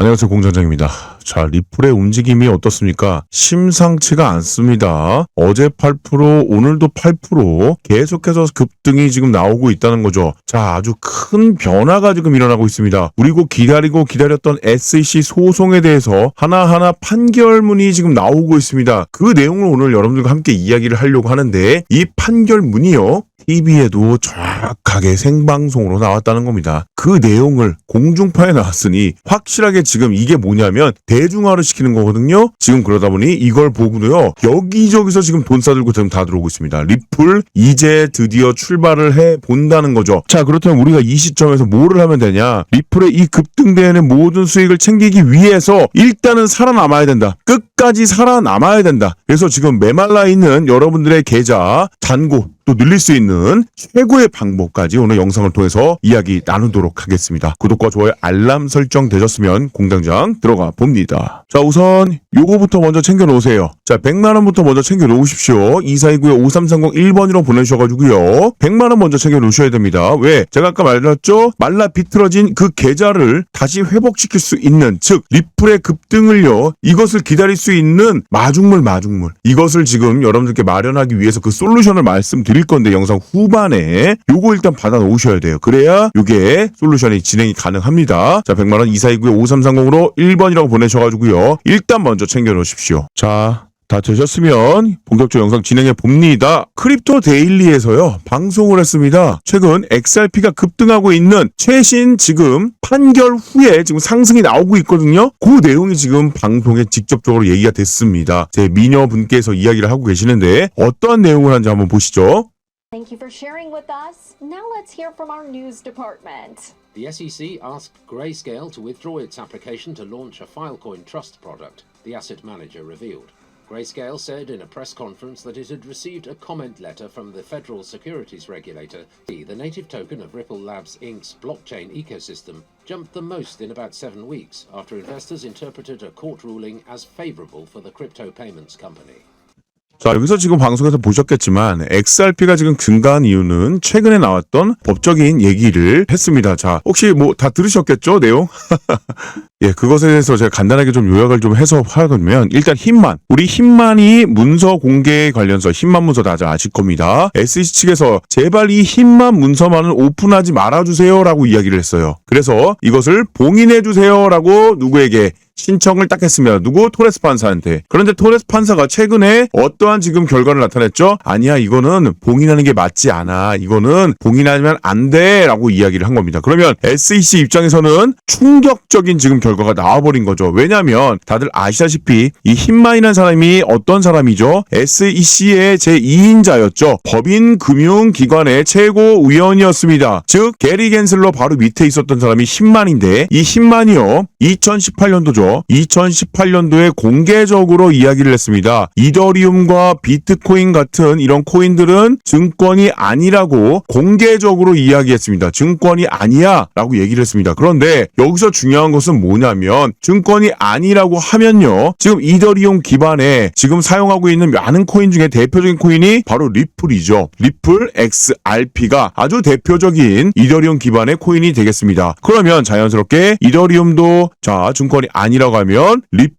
안녕하세요 공장장입니다. 자 리플의 움직임이 어떻습니까? 심상치가 않습니다. 어제 8% 오늘도 8% 계속해서 급등이 지금 나오고 있다는 거죠. 자 아주 큰 변화가 지금 일어나고 있습니다. 그리고 기다리고 기다렸던 SEC 소송에 대해서 하나하나 판결문이 지금 나오고 있습니다. 그 내용을 오늘 여러분들과 함께 이야기를 하려고 하는데 이 판결문이요. TV에도 정확하게 생방송으로 나왔다는 겁니다. 그 내용을 공중파에 나왔으니 확실하게 지금 이게 뭐냐면 대 중화를 시키는 거거든요. 지금 그러다 보니 이걸 보고도요. 여기저기서 지금 돈 싸들고 지금 다 들어오고 있습니다. 리플 이제 드디어 출발을 해 본다는 거죠. 자 그렇다면 우리가 이 시점에서 뭐를 하면 되냐? 리플의 이 급등되는 모든 수익을 챙기기 위해서 일단은 살아남아야 된다. 끝 까지 살아남아야 된다. 그래서 지금 메말라 있는 여러분들의 계좌 잔고 또 늘릴 수 있는 최고의 방법까지 오늘 영상을 통해서 이야기 나누도록 하겠습니다. 구독과 좋아요, 알람 설정 되셨으면 공장장 들어가 봅니다. 자, 우선 요거부터 먼저 챙겨 놓으세요. 자, 100만 원부터 먼저 챙겨 놓으십시오. 2429에 5330 1번으로 보내주셔가지고요. 100만 원 먼저 챙겨 놓으셔야 됩니다. 왜? 제가 아까 말했죠? 말라 비틀어진 그 계좌를 다시 회복시킬 수 있는, 즉 리플의 급등을요. 이것을 기다릴 수 있는 마중물 마중물. 이것을 지금 여러분들께 마련하기 위해서 그 솔루션을 말씀드릴 건데 영상 후반에 요거 일단 받아 놓으셔야 돼요. 그래야 요게 솔루션이 진행이 가능합니다. 자, 100만 원 2429에 5330으로 1번이라고 보내셔가지고요. 일단 먼저 챙겨 놓으십시오. 자, 다 되셨으면 본격적으로 영상 진행해 봅니다. 크립토 데일리에서요 방송을 했습니다. 최근 XRP가 급등하고 있는 최신 지금 판결 후에 지금 상승이 나오고 있거든요. 그 내용이 지금 방송에 직접적으로 얘기가 됐습니다. 제 미녀 분께서 이야기를 하고 계시는데 어떠한 내용을 하는지 한번 보시죠. Thank you for sharing with us. Now let's hear from our news department. The SEC asked Grayscale to withdraw its application to launch a Filecoin Trust product, the asset manager revealed. Grayscale said in a press conference that it had received a comment letter from the Federal Securities Regulator. The native token of Ripple Labs Inc.'s blockchain ecosystem jumped the most in about seven weeks after investors interpreted a court ruling as favorable for the crypto payments company. 자, 여기서 지금 방송에서 보셨겠지만 XRP가 지금 증가한 이유는 최근에 나왔던 법적인 얘기를 했습니다. 자, 혹시 뭐 다 들으셨겠죠? 내용? 예, 그것에 대해서 제가 간단하게 좀 요약을 좀 해서 하면 일단 힘만 우리 힘만이 문서 공개 관련서 힘만 문서 다들 아실 겁니다. SEC 측에서 제발 이 힘만 문서만은 오픈하지 말아주세요라고 이야기를 했어요. 그래서 이것을 봉인해 주세요라고 누구에게 신청을 딱 했습니다. 누구? 토레스 판사한테. 그런데 토레스 판사가 최근에 어떠한 지금 결과를 나타냈죠? 아니야, 이거는 봉인하는 게 맞지 않아. 이거는 봉인하면 안 돼. 라고 이야기를 한 겁니다. 그러면 SEC 입장에서는 충격적인 지금 결 과가 나와버린 거죠. 왜냐면 다들 아시다시피 이 힘만이라는 사람이 어떤 사람이죠? SEC의 제2인자였죠. 법인금융기관의 최고위원이었습니다. 즉, 게리 겐슬러 바로 밑에 있었던 사람이 힘만인데 이 힘만이요. 2018년도죠. 2018년도에 공개적으로 이야기를 했습니다. 이더리움과 비트코인 같은 이런 코인들은 증권이 아니라고 공개적으로 이야기했습니다. 증권이 아니야 라고 얘기를 했습니다. 그런데 여기서 중요한 것은 뭐냐 면 증권이 아니라고 하면요. 지금 이더리움 기반에 지금 사용하고 있는 많은 코인 중에 대표적인 코인이 바로 리플이죠. 리플 XRP가 아주 대표적인 이더리움 기반의 코인이 되겠습니다. 그러면 자연스럽게 이더리움도 자 증권이 아니라고 하면 리플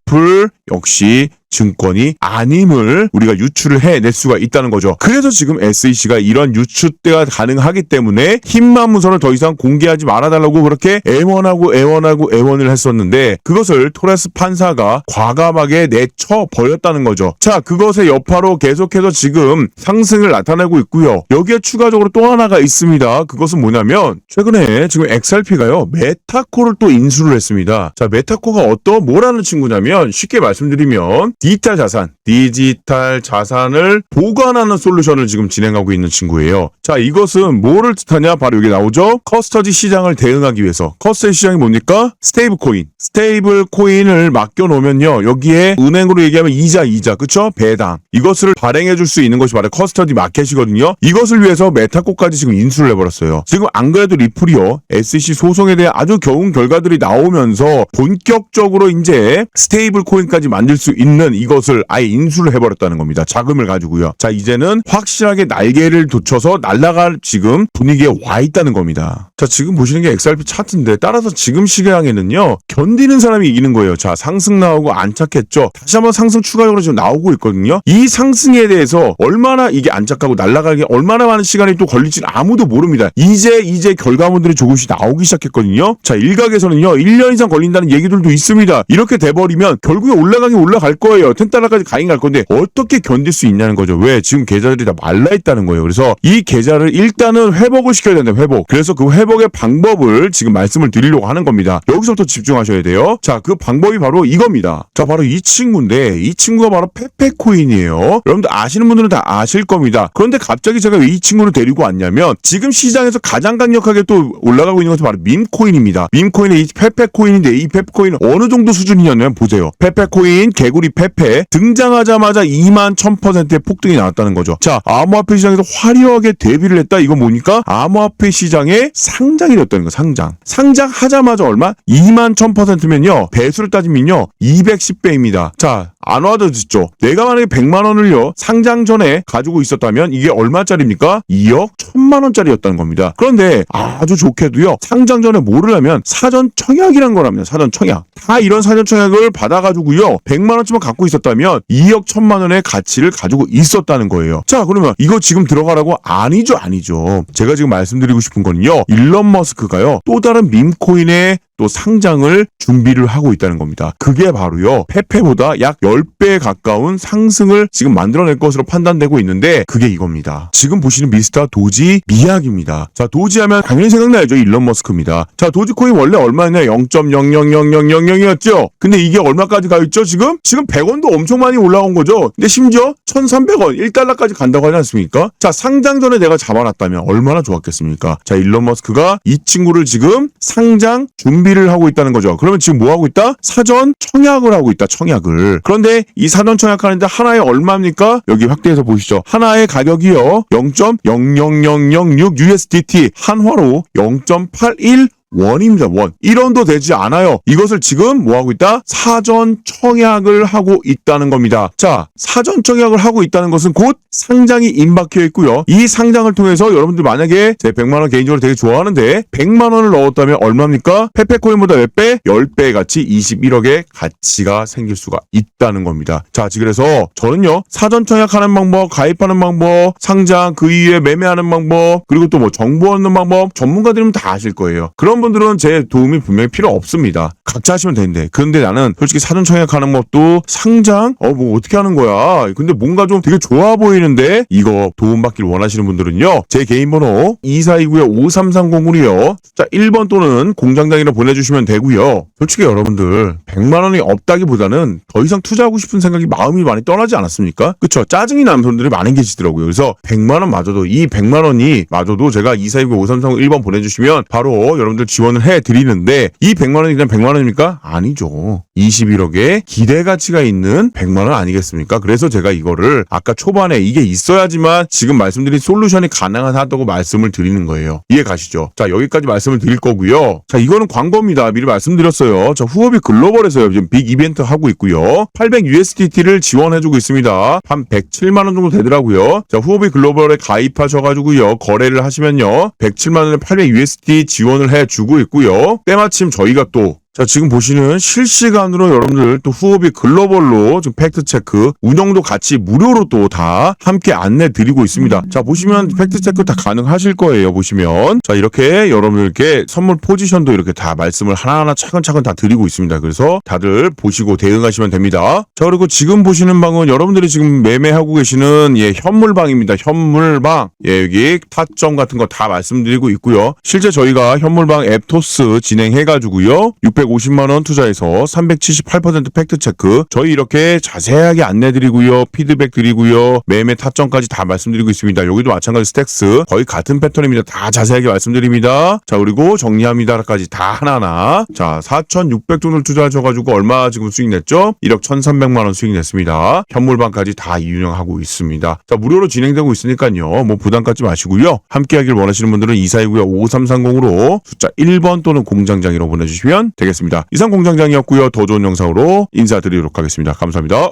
역시 증권이 아님을 우리가 유출을 해낼 수가 있다는 거죠. 그래서 지금 SEC가 이런 유출대가 가능하기 때문에 힘만 문서를 더 이상 공개하지 말아달라고 그렇게 애원하고 애원하고 애원을 했었는데 그것을 토레스 판사가 과감하게 내쳐 버렸다는 거죠. 자, 그것의 여파로 계속해서 지금 상승을 나타내고 있고요. 여기에 추가적으로 또 하나가 있습니다. 그것은 뭐냐면 최근에 지금 XRP가요 메타코를 또 인수를 했습니다. 자, 메타코가 어떤 뭐라는 친구냐면 쉽게 말씀드리면 디지털 자산, 디지털 자산을 보관하는 솔루션을 지금 진행하고 있는 친구예요. 자, 이것은 뭐를 뜻하냐? 바로 여기 나오죠? 커스터디 시장을 대응하기 위해서. 커스터디 시장이 뭡니까? 스테이블 코인. 스테이블 코인을 맡겨 놓으면요. 여기에 은행으로 얘기하면 이자, 이자. 그쵸? 배당. 이것을 발행해 줄 수 있는 것이 바로 커스터디 마켓이거든요. 이것을 위해서 메타코까지 지금 인수를 해버렸어요. 지금 안 그래도 리플이요. SEC 소송에 대해 아주 겨운 결과들이 나오면서 본격적으로 이제 스테이블 스테이블 코인까지 만들 수 있는 이것을 아예 인수를 해버렸다는 겁니다. 자금을 가지고요. 자, 이제는 확실하게 날개를 돋쳐서 날아갈 지금 분위기에 와 있다는 겁니다. 자, 지금 보시는 게 XRP 차트인데 따라서 지금 시장에는요, 견디는 사람이 이기는 거예요. 자, 상승 나오고 안착했죠. 다시 한번 상승 추가적으로 지금 나오고 있거든요. 이 상승에 대해서 얼마나 이게 안착하고 날아가게 얼마나 많은 시간이 또 걸릴지는 아무도 모릅니다. 이제 이제 결과물들이 조금씩 나오기 시작했거든요. 자, 일각에서는요, 1년 이상 걸린다는 얘기들도 있습니다. 이렇게 돼버리면 결국에 올라가긴 올라갈 거예요. 10달러까지 가긴 갈 건데 어떻게 견딜 수 있냐는 거죠. 왜? 지금 계좌들이 다 말라 있다는 거예요. 그래서 이 계좌를 일단은 회복을 시켜야 된다. 회복. 그래서 그 회복의 방법을 지금 말씀을 드리려고 하는 겁니다. 여기서부터 집중하셔야 돼요. 자, 그 방법이 바로 이겁니다. 자, 바로 이 친구인데 이 친구가 바로 페페코인이에요. 여러분들 아시는 분들은 다 아실 겁니다. 그런데 갑자기 제가 왜 이 친구를 데리고 왔냐면 지금 시장에서 가장 강력하게 또 올라가고 있는 것은 바로 밈코인입니다. 밈코인의 이 페페코인인데 이 페페코인은 어느 정도 수준이냐면 보세요. 페페코인 개구리 페페 등장하자마자 2만 1000%의 폭등이 나왔다는 거죠. 자, 암호화폐 시장에서 화려하게 데뷔를 했다. 이건 뭡니까? 암호화폐 시장에 상장이 됐다는 거, 상장. 상장하자마자 얼마? 2만 1000%면요. 배수를 따지면요. 210배입니다. 자, 안 와도 듣죠. 내가 만약에 100만 원을요. 상장 전에 가지고 있었다면 이게 얼마짜리입니까? 2억 1000만 원짜리였다는 겁니다. 그런데 아주 좋게도요. 상장 전에 하면 사전 청약이란 거랍니다. 사전 청약. 다 이런 사전 청약을 받 아가지고요. 100만 원쯤만 갖고 있었다면 2억 1000만 원의 가치를 가지고 있었다는 거예요. 자, 그러면 이거 지금 들어가라고 아니죠, 아니죠. 제가 지금 말씀드리고 싶은 거는요. 일론 머스크가요. 또 다른 밈코인의 또 상장을 준비를 하고 있다는 겁니다. 그게 바로요. 페페보다 약 10배 가까운 상승을 지금 만들어낼 것으로 판단되고 있는데 그게 이겁니다. 지금 보시는 미스터 도지 미약입니다. 자, 도지 하면 당연히 생각나야죠. 일론 머스크입니다. 자, 도지코인 원래 얼마냐? 0.00000이었죠? 근데 이게 얼마까지 가 있죠, 지금? 지금 100원도 엄청 많이 올라온 거죠? 근데 심지어 1,300원, 1달러까지 간다고 하지 않습니까? 자, 상장 전에 내가 잡아놨다면 얼마나 좋았겠습니까? 자, 일론 머스크가 이 친구를 지금 상장 준비 를 하고 있다는 거죠. 그러면 지금 뭐 하고 있다? 사전 청약을 하고 있다, 청약을. 그런데 이 사전 청약하는데 하나에 얼마입니까? 여기 확대해서 보시죠. 하나의 가격이요. 0.00006 USDT 한화로 0.81 원입니다, 원. 1원도 되지 않아요. 이것을 지금 뭐 하고 있다? 사전 청약을 하고 있다는 겁니다. 자, 사전 청약을 하고 있다는 것은 곧 상장이 임박해 있고요. 이 상장을 통해서 여러분들 만약에 제 100만 원 개인적으로 되게 좋아하는데 100만 원을 넣었다면 얼마입니까? 페페코인보다 몇 배? 10배 가치 21억의 가치가 생길 수가 있다는 겁니다. 자, 그래서 저는요. 사전 청약하는 방법, 가입하는 방법, 상장 그 이후에 매매하는 방법, 그리고 또 뭐 정보 얻는 방법 전문가들은 다 아실 거예요. 그런 분들은 제 도움이 분명히 필요 없습니다. 각자 하시면 되는데. 그런데 나는 솔직히 사전 청약하는 것도 상장? 어, 뭐 어떻게 하는 거야? 근데 뭔가 좀 되게 좋아 보이는데 이거 도움받길 원하시는 분들은요. 제 개인 번호 2429-5330으로요. 숫자 1번 또는 공장장이라 보내주시면 되고요. 솔직히 여러분들 100만 원이 없다기보다는 더 이상 투자하고 싶은 생각이 마음이 많이 떠나지 않았습니까? 그쵸? 짜증이 나는 분들이 많이 계시더라고요. 그래서 100만 원 마저도 이 100만 원이 마저도 제가 2429-5330 1번 보내주시면 바로 여러분들 지원을 해드리는데 이 100만 원이 그냥 100만 원입니까? 아니죠. 21억의 기대 가치가 있는 100만 원 아니겠습니까? 그래서 제가 이거를 아까 초반에 이게 있어야지만 지금 말씀드린 솔루션이 가능하다고 말씀을 드리는 거예요. 이해 가시죠? 자, 여기까지 말씀을 드릴 거고요. 자, 이거는 광고입니다. 미리 말씀드렸어요. 자, 후업이 글로벌에서요. 지금 빅 이벤트 하고 있고요. 800 USDT를 지원해주고 있습니다. 한 107만 원 정도 되더라고요. 자, 후업이 글로벌에 가입하셔가지고요. 거래를 하시면요. 107만 원에 800 USD 지원을 해주 고 있고요. 때마침 저희가 또 자, 지금 보시는 실시간으로 여러분들 또 후업이 글로벌로 지금 팩트체크 운영도 같이 무료로 또 다 함께 안내 드리고 있습니다. 자, 보시면 팩트체크 다 가능하실 거예요. 보시면. 자, 이렇게 여러분들께 선물 포지션도 이렇게 다 말씀을 하나하나 차근차근 다 드리고 있습니다. 그래서 다들 보시고 대응하시면 됩니다. 자, 그리고 지금 보시는 방은 여러분들이 지금 매매하고 계시는 예, 현물방입니다. 현물방. 예, 여기 타점 같은 거 다 말씀드리고 있고요. 실제 저희가 현물방 앱토스 진행해가지고요. 650만 원 투자해서 378% 팩트 체크. 저희 이렇게 자세하게 안내 드리고요, 피드백 드리고요, 매매 타점까지 다 말씀드리고 있습니다. 여기도 마찬가지 스택스 거의 같은 패턴입니다. 다 자세하게 말씀드립니다. 자 그리고 정리합니다까지 다 하나하나. 자 4,600 정도 투자하셔가지고 얼마 지금 수익 냈죠? 1억 1,300만 원 수익 냈습니다. 현물방까지 다 운영하고 있습니다. 자 무료로 진행되고 있으니까요. 뭐 부담 갖지 마시고요. 함께하길 원하시는 분들은 2429요 5330으로 숫자 1번 또는 공장장이로 보내주시면 되겠습니다. 되겠습니다. 이상 공장장이었고요. 더 좋은 영상으로 인사드리도록 하겠습니다. 감사합니다.